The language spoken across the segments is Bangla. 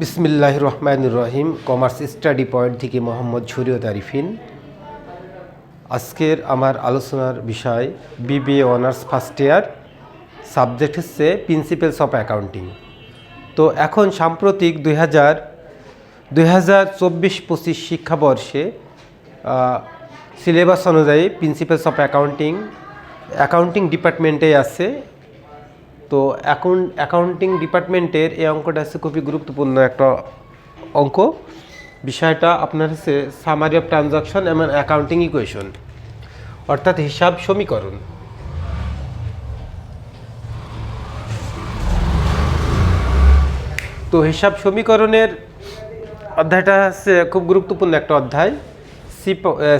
বিসমিল্লাহ রহমান রহিম কমার্স স্টাডি পয়েন্ট থেকে মোহাম্মদ শরীয়ত আরিফিন আজকের আমার আলোচনার বিষয় BBA honours first year subject হচ্ছে প্রিন্সিপালস অফ অ্যাকাউন্টিং তো এখন সাম্প্রতিক দুই হাজার দুই হাজার চব্বিশ পঁচিশ শিক্ষাবর্ষে সিলেবাস অনুযায়ী প্রিন্সিপালস অফ অ্যাকাউন্টিং অ্যাকাউন্টিং ডিপার্টমেন্টে আছে। তো অ্যাকাউন্ট অ্যাকাউন্টিং ডিপার্টমেন্টের এই অঙ্কটা হচ্ছে খুবই গুরুত্বপূর্ণ একটা অঙ্ক। বিষয়টা আপনার হচ্ছে সামারি অফ ট্রানজাকশন এবং অ্যাকাউন্টিং ইকুয়েশন অর্থাৎ হিসাব সমীকরণ। তো হিসাব সমীকরণের অধ্যায়টা হচ্ছে খুব গুরুত্বপূর্ণ একটা অধ্যায়। সি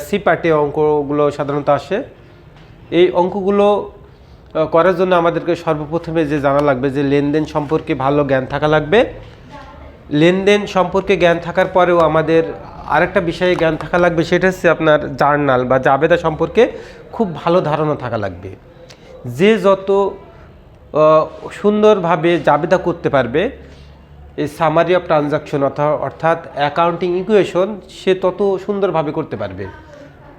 সি পার্টে অঙ্কগুলো সাধারণত আসে। এই অঙ্কগুলো করার জন্য আমাদেরকে সর্বপ্রথমে যে জানা লাগবে যে লেনদেন সম্পর্কে ভালো জ্ঞান থাকা লাগবে। লেনদেন সম্পর্কে জ্ঞান থাকার পরেও আমাদের আরেকটা বিষয়ে জ্ঞান থাকা লাগবে, সেটা হচ্ছে আপনার জার্নাল বা জাবেদা সম্পর্কে খুব ভালো ধারণা থাকা লাগবে। যে যত সুন্দরভাবে জাবেদা করতে পারবে এই সামারি অফ ট্রানজাকশন অর্থাৎ অ্যাকাউন্টিং ইকুয়েশন সে তত সুন্দরভাবে করতে পারবে।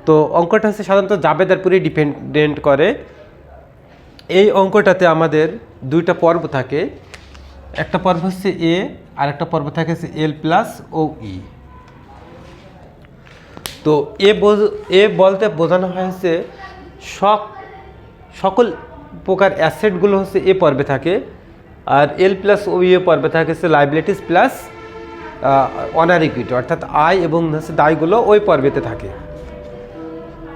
তো অঙ্কটা হচ্ছে সাধারণত জাবেদার উপরেই ডিপেন্ডেন্ট করে। এই অঙ্কটাতে আমাদের দুইটা পর্ব থাকে। একটা পর্ব হচ্ছে এ আর একটা পর্ব থাকে হচ্ছে এল প্লাস ও ই তো এ এ বলতে বোঝানো হয়েছে, সক, সকল প্রকার অ্যাসেটগুলো হচ্ছে এ পর্বে থাকে, আর এল প্লাস ও এ পর্বে থাকে হচ্ছে লাইবিলিটিস প্লাস অনার ইকুইটি অর্থাৎ আয় এবং হচ্ছে দায়গুলো ওই পর্বেতে থাকে।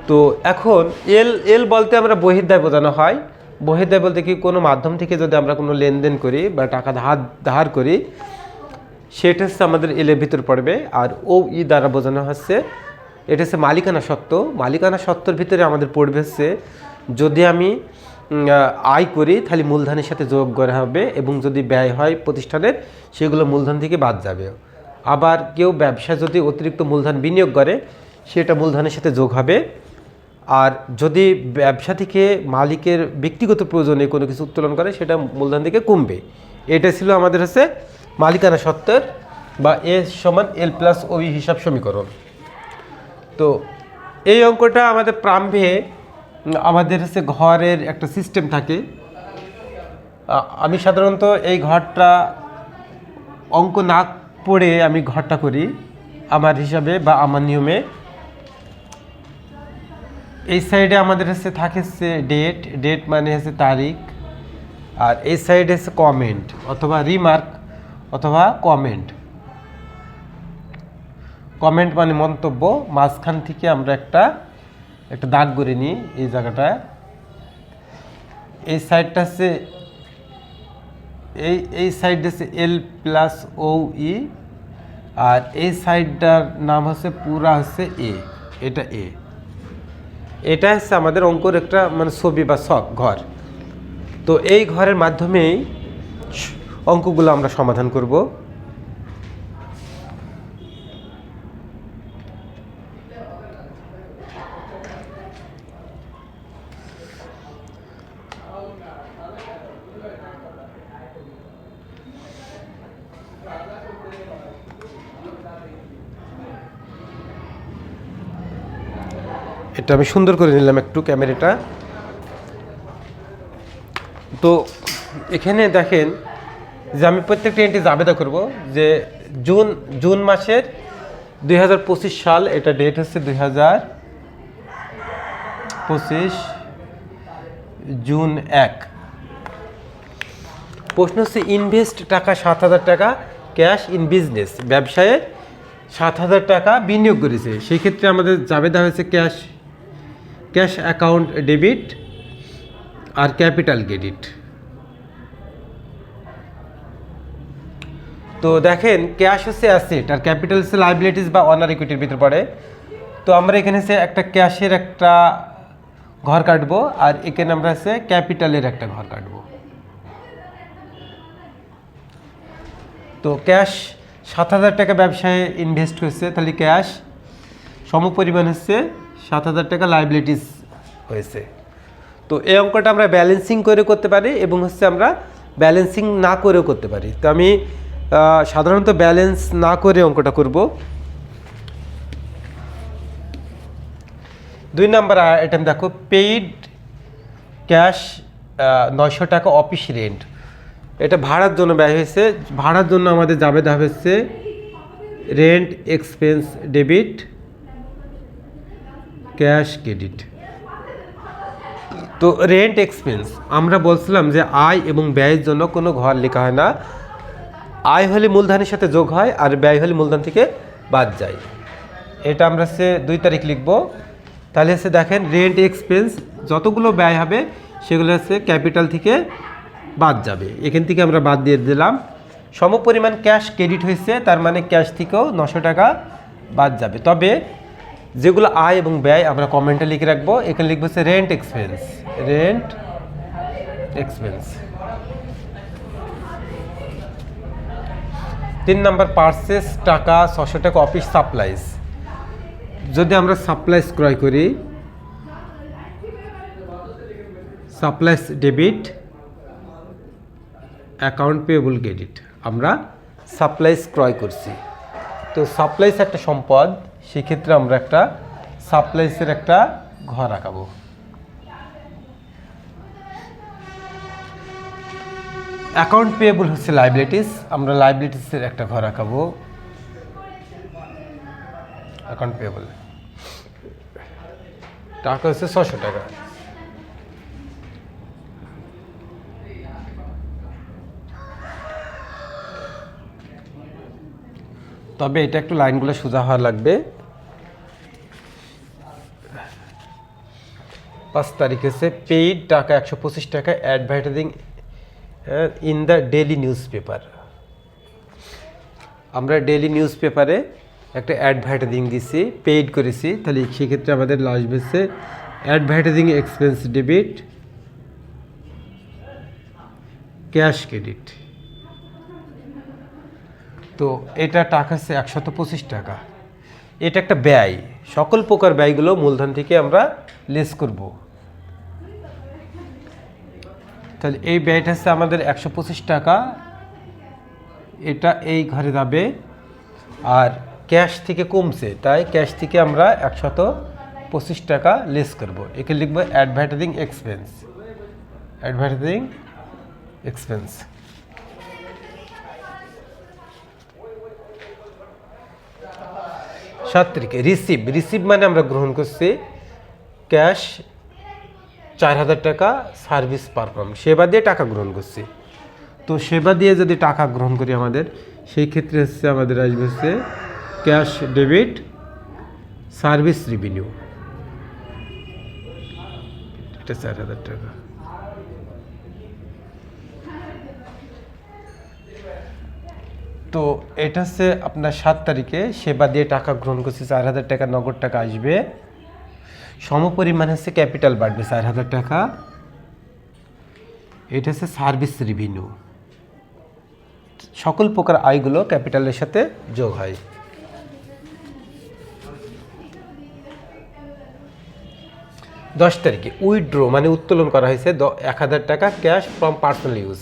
তো এখন এল এল বলতে আমরা বহির্দায় বোঝানো হয়। বহির্দায় বলতে কি কোনো মাধ্যম থেকে যদি আমরা কোনো লেনদেন করি বা টাকা ধার ধার করি, সেটা হচ্ছে আমাদের এলের ভিতর পড়বে। আর ও ই দ্বারা বোঝানো হচ্ছে, এটা হচ্ছে মালিকানা সত্ত্ব মালিকানা সত্ত্বর ভিতরে আমাদের পড়বে হচ্ছে, যদি আমি আয় করি, তাহলে মূলধনের সাথে যোগ করা হবে এবং যদি ব্যয় হয় প্রতিষ্ঠানের, সেগুলো মূলধন থেকে বাদ যাবে। আবার কেউ ব্যবসা যদি অতিরিক্ত মূলধন বিনিয়োগ করে, সেটা মূলধনের সাথে যোগ হবে। আর যদি ব্যবসা থেকে মালিকের ব্যক্তিগত প্রয়োজনে কোনো কিছু উত্তোলন করে সেটা মূলধন থেকে কমবে। এটা ছিল আমাদের হচ্ছে মালিকানা সত্ত্বের বা এ সমান এল প্লাস ওই হিসাব সমীকরণ। তো এই অঙ্কটা আমাদের প্রারম্ভে উম, আমাদের হচ্ছে ঘরের একটা সিস্টেম থাকে। আমি সাধারণত এই ঘরটা অঙ্ক না পড়ে আমি ঘরটা করি। আমার হিসাবে বা আমার নিয়মে এই সাইডে আমাদের হচ্ছে থাকে ডেট ডেট মানে হচ্ছে তারিখ, আর এই সাইডে হচ্ছে কমেন্ট অথবা রিমার্ক অথবা কমেন্ট কমেন্ট মানে মন্তব্য, মাঝখান থেকে আমরা একটা একটা দাগ করে নিই এই জায়গাটায়। এই সাইডটা হচ্ছে, এই এই সাইড হচ্ছে এল প্লাস ও ই আর এই সাইডটার নাম হচ্ছে পুরা হচ্ছে এ এটা এ এটা হচ্ছে আমাদের অঙ্কুর একটা মানে ছবি বা শখ ঘর। তো এই ঘরের মাধ্যমেই অঙ্কগুলো আমরা সমাধান করব। এটা আমি সুন্দর করে নিলাম একটু ক্যামেরাটা। তো এখানে দেখেন যে আমি প্রত্যেকটা এন্ট্রি জাবেদা করব যে জুন জুন মাসের দুই হাজার পঁচিশ সাল, এটা ডেট হচ্ছে দুই পঁচিশ জুন এক। প্রশ্ন হচ্ছে ইনভেস্ট টাকা সাত হাজার টাকা ক্যাশ ইন বিজনেস ব্যবসায়ে সাত হাজার টাকা বিনিয়োগ করেছে। সেই ক্ষেত্রে আমাদের জাবেদা হয়েছে ক্যাশ ক্যাশ অ্যাকাউন্ট ডেবিট আর ক্যাপিটাল ক্রেডিট। তো দেখেন, ক্যাশ হচ্ছে অ্যাসেট আর ক্যাপিটাল হচ্ছে লাইবিলিটিস বা অনার ইকুইটির ভিতর পড়ে। তো আমরা এখানে হচ্ছে একটা ক্যাশের একটা ঘর কাটবো আর এখানে আমরা হচ্ছে ক্যাপিটালের একটা ঘর কাটবো। তো ক্যাশ সাত হাজার টাকা ব্যবসায় ইনভেস্ট হয়েছে তাহলে ক্যাশ সমপরিমাণ হচ্ছে সাত হাজার টাকা লাইবিলিটিস হয়েছে। তো এই অঙ্কটা আমরা ব্যালেন্সিং করে করতে পারি এবং হচ্ছে আমরা ব্যালেন্সিং না করেও করতে পারি। তো আমি সাধারণত ব্যালেন্স না করে অঙ্কটা করব। দুই নাম্বার আইটেম দেখো পেইড ক্যাশ নয়শো টাকা অফিস রেন্ট এটা ভাড়ার জন্য ব্যয় হয়েছে। ভাড়ার জন্য আমাদের যাবে হচ্ছে rent expense debit cash credit. তো রেন্ট এক্সপেন্স আমরা বলছিলাম যে আয় এবং ব্যয়ের জন্য কোনো ঘর লেখা হয় না। আয় হলে মূলধনের সাথে যোগ হয় আর ব্যয় হলে মূলধন থেকে বাদ যায়। এটা আমরা সে দুই তারিখ লিখব। তাহলে হচ্ছে দেখেন রেন্ট এক্সপেন্স যতগুলো ব্যয় হবে সেগুলো হচ্ছে ক্যাপিটাল থেকে বাদ যাবে। এখান থেকে আমরা বাদ দিয়ে দিলাম। সমপরিমাণ ক্যাশ ক্রেডিট হয়েছে, তার মানে ক্যাশ থেকেও নশো টাকা বাদ যাবে। তবে যেগুলো আয় এবং ব্যয় আমরা কমেন্টে লিখে রাখব। এখানে লিখব হচ্ছে রেন্ট এক্সপেন্স রেন্ট এক্সপেন্স তিন নাম্বার পার্সেস টাকা, ছশো টাকা অফিস সাপ্লাইজ যদি আমরা সাপ্লাইজ ক্রয় করি supplies debit account payable credit আমরা সাপ্লাইজ ক্রয় করছি। তো সাপ্লাইজ একটা সম্পদ। সেক্ষেত্রে আমরা একটা সাপ্লাইসের একটা ঘর আঁকাবো। অ্যাকাউন্ট পেয়েবল হচ্ছে লাইবিলিটিস আমরা লাইবিলিটিসের একটা ঘর আঁকাবো। Account payable. টাকা হচ্ছে ছশো টাকা। তবে এটা একটু লাইনগুলো সোজা হওয়া লাগবে। পাঁচ তারিখ হচ্ছে পেইড টাকা, একশো পঁচিশ টাকা advertising in the daily news paper আমরা ডেলি নিউজ পেপারে একটা অ্যাডভার্টাইজিং দিছি পেইড করেছি। তাহলে সেক্ষেত্রে আমাদের লাস্ট হচ্ছে advertising expense debit cash credit তো এটা টাকা হচ্ছে একশত পঁচিশ টাকা। এটা একটা ব্যয়। সকল প্রকার ব্যয়গুলো মূলধন থেকে আমরা লেস করব। তাহলে এই ব্যয়টা হচ্ছে আমাদের একশো পঁচিশ টাকা। এটা এই ঘরে যাবে। আর ক্যাশ থেকে কমছে, তাই ক্যাশ থেকে আমরা একশত পঁচিশ টাকা লেস করব। একে লিখব অ্যাডভার্টাইজিং এক্সপেন্স। Advertising expense. সাত তারিখে রিসিভ রিসিভ মানে আমরা গ্রহণ করছি ক্যাশ চার হাজার টাকা সার্ভিস পারফর্ম সেবা দিয়ে টাকা গ্রহণ করছি। তো সেবা দিয়ে যদি টাকা গ্রহণ করি আমাদের, সেই ক্ষেত্রে হচ্ছে আমাদের আসবে হচ্ছে ক্যাশ ডেবিট সার্ভিস রেভিনিউ এটা চার হাজার টাকা। তো এটা হচ্ছে আপনার সাত তারিখে সেবা দিয়ে টাকা গ্রহণ করছে চার হাজার টাকা, নগদ টাকা আসবে। সমপরিমাণ হচ্ছে ক্যাপিটাল বাড়বে চার হাজার টাকা। এটা হচ্ছে সার্ভিস রেভিনিউ সকল প্রকার আয়গুলো ক্যাপিটালের সাথে যোগ হয়। দশ তারিখে উইথড্র মানে উত্তোলন করা হয়েছে এক হাজার টাকা ক্যাশ ফ্রম পার্সোনাল ইউজ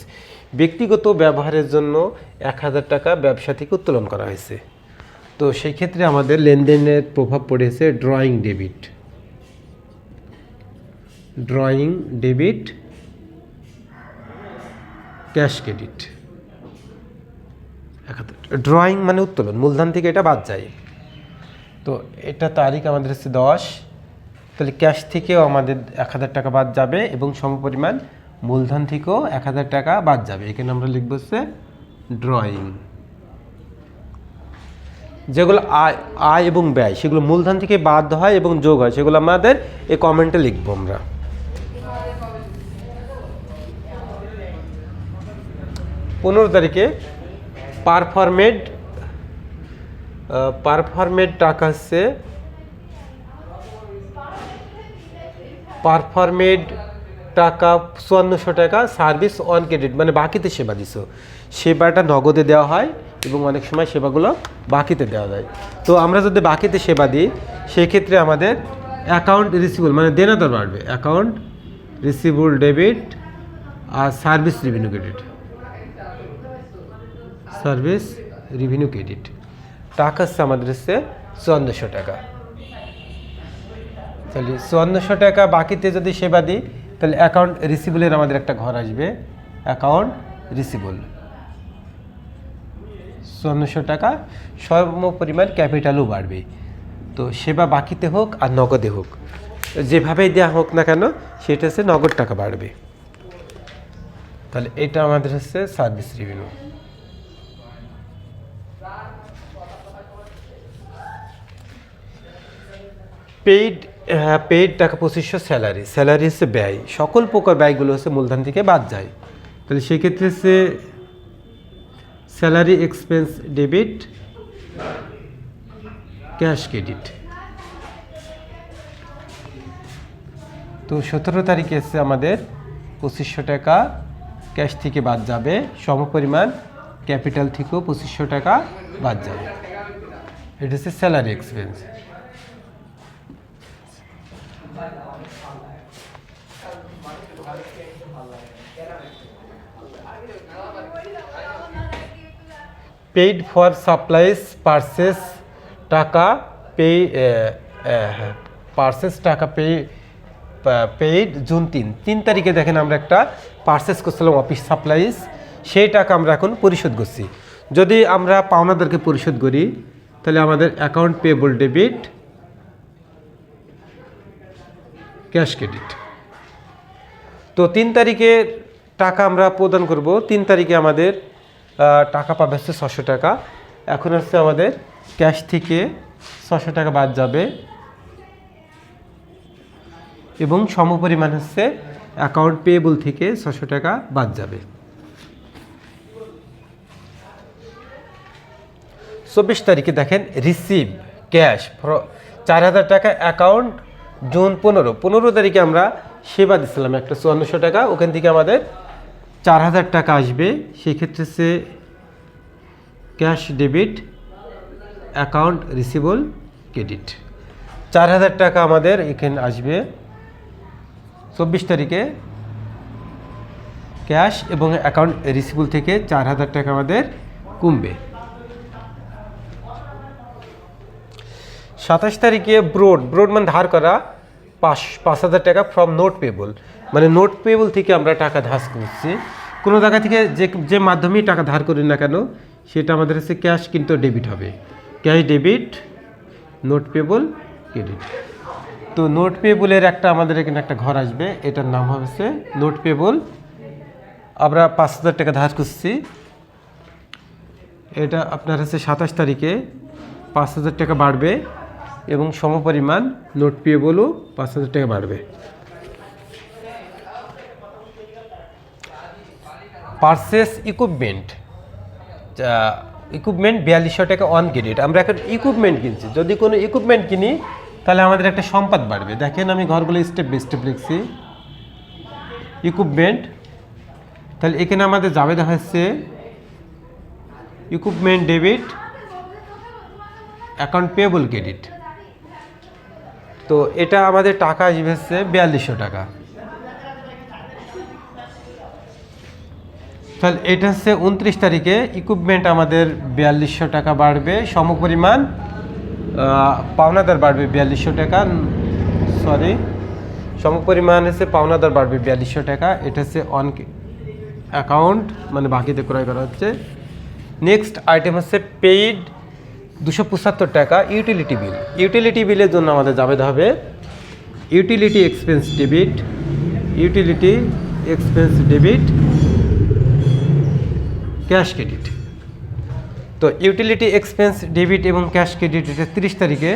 ব্যক্তিগত ব্যবহারের জন্য এক হাজার টাকা ব্যবসা থেকে উত্তোলন করা হয়েছে। তো সেই ক্ষেত্রে আমাদের লেনদেনের প্রভাব পড়েছে drawing debit drawing debit cash credit drawing মানে উত্তোলন, মূলধন থেকে এটা বাদ যায়। তো এটা তারিখ আমাদের হচ্ছে দশ। তাহলে ক্যাশ থেকেও আমাদের এক হাজার টাকা বাদ যাবে এবং সমপরিমাণ মূলধন থেকেও এক হাজার টাকা বাদ যাবে। এখানে আমরা লিখব হচ্ছে ড্রয়িং যেগুলো আয় আয় এবং ব্যয়, সেগুলো মূলধন থেকে বাদ হয় এবং যোগ হয়, সেগুলো আমাদের এই কমেন্টে লিখব আমরা। পনেরো তারিখে পারফরমেড পারফরমেড টাকা হচ্ছে পারফরমেড টাকা, চুয়ান্নশো টাকা সার্ভিস অন ক্রেডিট মানে বাকিতে সেবা দিছ। সেবাটা নগদে দেওয়া হয় এবং অনেক সময় সেবাগুলো বাকিতে দেওয়া যায়। তো আমরা যদি বাকিতে সেবা দিই, সেক্ষেত্রে আমাদের অ্যাকাউন্ট রিসিভেবল মানে দেনাদার বাড়বে। অ্যাকাউন্ট রিসিভেবল ডেবিট আর service revenue credit service revenue credit টাকা হচ্ছে আমাদের হচ্ছে চুয়ান্নশো টাকা। তাহলে চুয়ান্নশো টাকা বাকিতে যদি সেবা দিই তাহলে অ্যাকাউন্ট রিসিবলের আমাদের একটা ঘর আসবে। অ্যাকাউন্ট রিসিবল চুয়ান্নশো টাকা সম পরিমাণ ক্যাপিটালও বাড়বে। তো সেবা বাকিতে হোক আর নগদে হোক যেভাবেই দেওয়া হোক না কেন, সেটা হচ্ছে নগদ টাকা বাড়বে। তাহলে এটা আমাদের হচ্ছে সার্ভিস রেভিনিউ পেইড পেইড টাকা পঁচিশশো স্যালারি। স্যালারি হচ্ছে ব্যয়। সকল প্রকার ব্যয়গুলো হচ্ছে মূলধন থেকে বাদ যায়। তাহলে সেক্ষেত্রে হচ্ছে salary, expense, debit, cash credit. তো সতেরো তারিখে এসে আমাদের পঁচিশশো টাকা ক্যাশ থেকে বাদ যাবে। সমপরিমাণ ক্যাপিটাল থেকেও পঁচিশশো টাকা বাদ যাবে। এটা হচ্ছে salary, expense. Paid for supplies purchase টাকা পে পার্সেস টাকা পে পেইড জুন তিন। তিন তারিখে দেখেন আমরা একটা পার্সেস করছিলাম অফিস সাপ্লাইস সেই টাকা আমরা এখন পরিশোধ করছি। যদি আমরা পাওনাদারকে পরিশোধ করি, তাহলে আমাদের account payable debit cash credit তো তিন তারিখে টাকা আমরা প্রদান করব। তিন তারিখে আমাদের টাকা পাবে হচ্ছে ছশো টাকা। এখন হচ্ছে আমাদের ক্যাশ থেকে ছশো টাকা বাদ যাবে। এবং সমপরিমাণ হচ্ছে অ্যাকাউন্ট পেয়েবল থেকে ছশো টাকা বাদ যাবে। চব্বিশ তারিখে দেখেন রিসিভ ক্যাশ চার হাজার টাকা অ্যাকাউন্ট জুন পনেরো। পনেরো তারিখে আমরা সেবা দিচ্ছিলাম একটা চুয়ান্নশো টাকা। ওখান থেকে আমাদের চার হাজার টাকা আসবে, সেক্ষেত্রে সে cash debit, account receivable credit. চার হাজার টাকা আমাদের এখানে আসবে চব্বিশ তারিখে ক্যাশ এবং অ্যাকাউন্ট রিসিবল থেকে চার হাজার টাকা আমাদের কমবে। সাতাশ তারিখে ব্রোড ব্রোড মানে ধার করা, পাঁচ পাঁচ হাজার টাকা ফ্রম নোট পেবল মানে নোট পেবল থেকে আমরা টাকা ধার করছি। কোনো জায়গা থেকে যে যে মাধ্যমেই টাকা ধার করি না কেন, সেটা আমাদের হচ্ছে ক্যাশ কিন্তু ডেবিট হবে। Cash debit note payable credit তো নোট পেবলের একটা আমাদের এখানে একটা ঘর আসবে, এটার নাম হচ্ছে নোট পেবল আমরা পাঁচ হাজার টাকা ধার করছি। এটা আপনার হচ্ছে সাতাশ তারিখে পাঁচ হাজার টাকা বাড়বে এবং সমপরিমাণ নোট পেবলও পাঁচ হাজার টাকা বাড়বে। পার্সেস ইকুইপমেন্ট ইকুইপমেন্ট বিয়াল্লিশশো টাকা অন ক্রেডিট আমরা এখন ইকুইপমেন্ট কিনছি। যদি কোনো ইকুইপমেন্ট কিনি, তাহলে আমাদের একটা সম্পদ বাড়বে। দেখেন আমি ঘরগুলো স্টেপ বাই স্টেপ লিখছি। ইকুইপমেন্ট তাহলে এখানে আমাদের যাবে দেখা যাচ্ছে equipment debit account payable credit তো এটা আমাদের টাকা আসবে বিয়াল্লিশশো টাকা। তাহলে এটা হচ্ছে উনত্রিশ তারিখে ইকুইপমেন্ট আমাদের বিয়াল্লিশশো টাকা বাড়বে সমপরিমাণ আহ, পাওনাদার বাড়বে বিয়াল্লিশশো টাকা সরি সমপরিমাণ হচ্ছে পাওনাদার বাড়বে বিয়াল্লিশশো টাকা। এটা হচ্ছে অন অ্যাকাউন্ট মানে বাকিতে ক্রয় করা হচ্ছে। নেক্সট আইটেম হচ্ছে পেইড দুশো পঁচাত্তর টাকা ইউটিলিটি বিল ইউটিলিটি বিলের জন্য আমাদের যাবে হবে utility expense debit utility expense debit cash credit. তো ইউটিলিটি এক্সপেন্স, ডেবিট এবং ক্যাশ ক্রেডিট এটা তিরিশ তারিখে।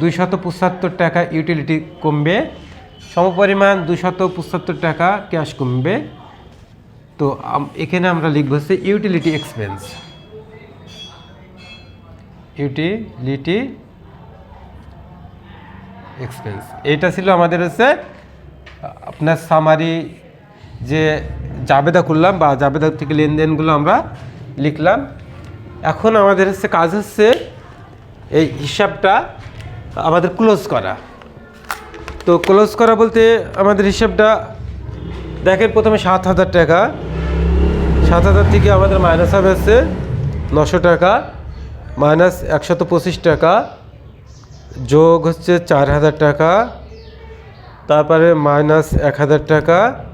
দুইশত পঁচাত্তর টাকা ইউটিলিটি কমবে। সমপরিমাণ দুইশত পঁচাত্তর টাকা ক্যাশ কমবে। তো এখানে আমরা লিখব হচ্ছে ইউটিলিটি এক্সপেন্স। Utility expense. এইটা ছিল আমাদের হচ্ছে আপনার সামারি যে জাবেদা করলাম বা জাবেদা থেকে লেনদেনগুলো আমরা লিখলাম। এখন আমাদের হচ্ছে কাজ হচ্ছে এই হিসাবটা আমাদের ক্লোজ করা। তো ক্লোজ করা বলতে আমাদের হিসাবটা দেখেন প্রথমে সাত হাজার টাকা। সাত হাজার থেকে আমাদের মাইনাস হবে হচ্ছে নশো টাকা। মাইনাস একশত পঁচিশ টাকা। যোগ হচ্ছে চার হাজার টাকা। তারপরে মাইনাস এক হাজার টাকা।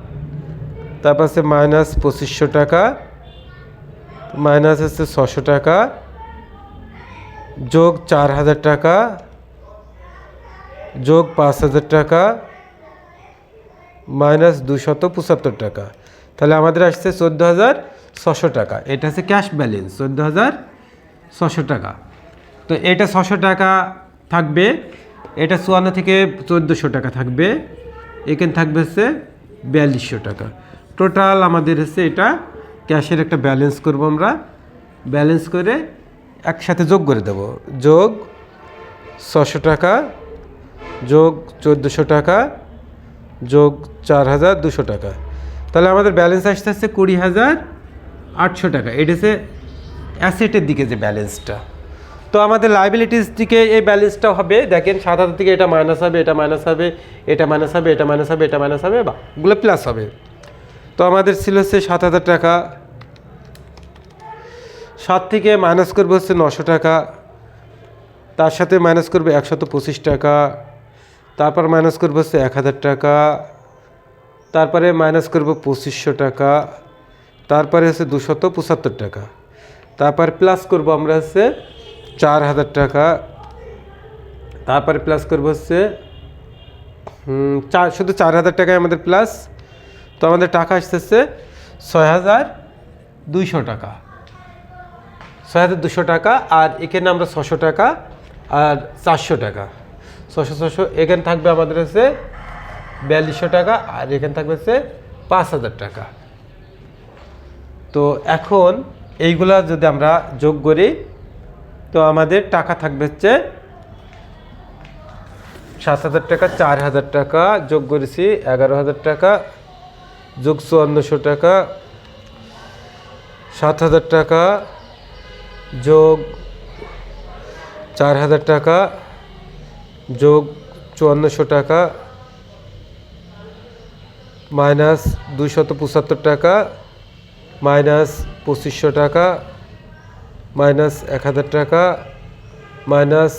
তারপর আছে মাইনাস পঁচিশশো টাকা মাইনাস হচ্ছে ছশো টাকা, যোগ চার হাজার টাকা, যোগ পাঁচ হাজার টাকা মাইনাস দুশত পঁচাত্তর টাকা। তাহলে আমাদের আসছে চোদ্দ হাজার ছশো টাকা। এটা হচ্ছে ক্যাশ ব্যালেন্স চোদ্দ হাজার ছশো টাকা। তো এটা ছশো টাকা থাকবে, এটা চুয়ান্ন থেকে চোদ্দোশো টাকা থাকবে, এখানে থাকবে হচ্ছে বিয়াল্লিশশো টাকা। টোটাল আমাদের হচ্ছে এটা ক্যাশের একটা ব্যালেন্স করব আমরা। ব্যালেন্স করে একসাথে যোগ করে দেব। যোগ ছশো টাকা, যোগ চোদ্দোশো টাকা, যোগ চার হাজার দুশো টাকা। তাহলে আমাদের ব্যালেন্স আসতে আসছে কুড়ি হাজার আটশো টাকা। এটা হচ্ছে অ্যাসেটের দিকে যে ব্যালেন্সটা। তো আমাদের লাইবিলিটিস দিকে এই ব্যালেন্সটা হবে। দেখেন, সাত হাজার থেকে এটা মাইনাস হবে, এটা মাইনাস হবে, এটা মাইনাস হবে, এটা মাইনাস হবে, এটা মাইনাস হবে, বা ওগুলো প্লাস হবে। তো আমাদের ছিল হচ্ছে সাত হাজার টাকা। সাত থেকে মাইনাস করব হচ্ছে নশো টাকা। তার সাথে মাইনাস করবে একশত পঁচিশ টাকা। তারপর মাইনাস করব হচ্ছে এক হাজার টাকা। তারপরে মাইনাস করব পঁচিশশো টাকা। তারপরে হচ্ছে দুশত পঁচাত্তর টাকা। তারপর প্লাস করব আমরা হচ্ছে চার হাজার টাকা। তারপরে প্লাস করব হচ্ছে চার শুধু চার হাজার টাকায় আমাদের প্লাস তো আমাদের টাকা আসতেছে ছয় হাজার দুইশো টাকা। ছয় হাজার দুশো টাকা আর এখানে আমরা ছশো টাকা আর চারশো টাকা। ছশো ছশো এখানে থাকবে আমাদের হচ্ছে বিয়াল্লিশশো টাকা আর এখানে থাকবে হচ্ছে পাঁচ হাজার টাকা। তো এখন এইগুলা যদি আমরা যোগ করি, তো আমাদের টাকা থাকবে হচ্ছে সাত হাজার টাকা চার হাজার টাকা যোগ করেছি এগারো হাজার টাকা যোগ চুয়ান্নশো টাকা, সাত হাজার টাকা, যোগ চার হাজার টাকা, যোগ চুয়ান্নশো টাকা, মাইনাস দুইশত পঁচাত্তর টাকা, মাইনাস পঁচিশশো টাকা, মাইনাস এক হাজার টাকা, মাইনাস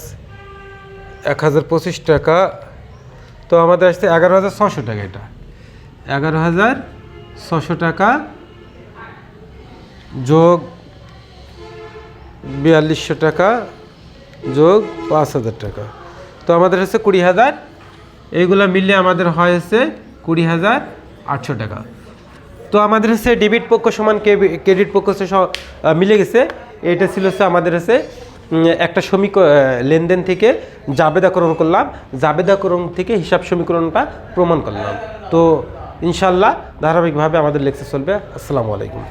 এক হাজার পঁচিশ টাকা। তো আমাদের আসছে এগারো হাজার ছশো টাকা এটা। এগারো হাজার ছশো টাকা যোগ বিয়াল্লিশশো টাকা যোগ পাঁচ হাজার টাকা। তো আমাদের হচ্ছে কুড়ি হাজার। এইগুলো মিললে আমাদের হয় হচ্ছে কুড়ি হাজার আটশো টাকা। তো আমাদের হচ্ছে ডেবিট পক্ষ সমান ক্রেডিট পক্ষ হচ্ছে মিলে গেছে। এটা ছিল হচ্ছে আমাদের হচ্ছে একটা সমীক লেনদেন থেকে জাবেদাকরণ করলাম। জাবেদাকরণ থেকে হিসাব সমীকরণটা প্রমাণ করলাম। তো ইনশাল্লাহ ধারাবাহিকভাবে আমাদের লেকচার চলবে। আসসালামু আলাইকুম।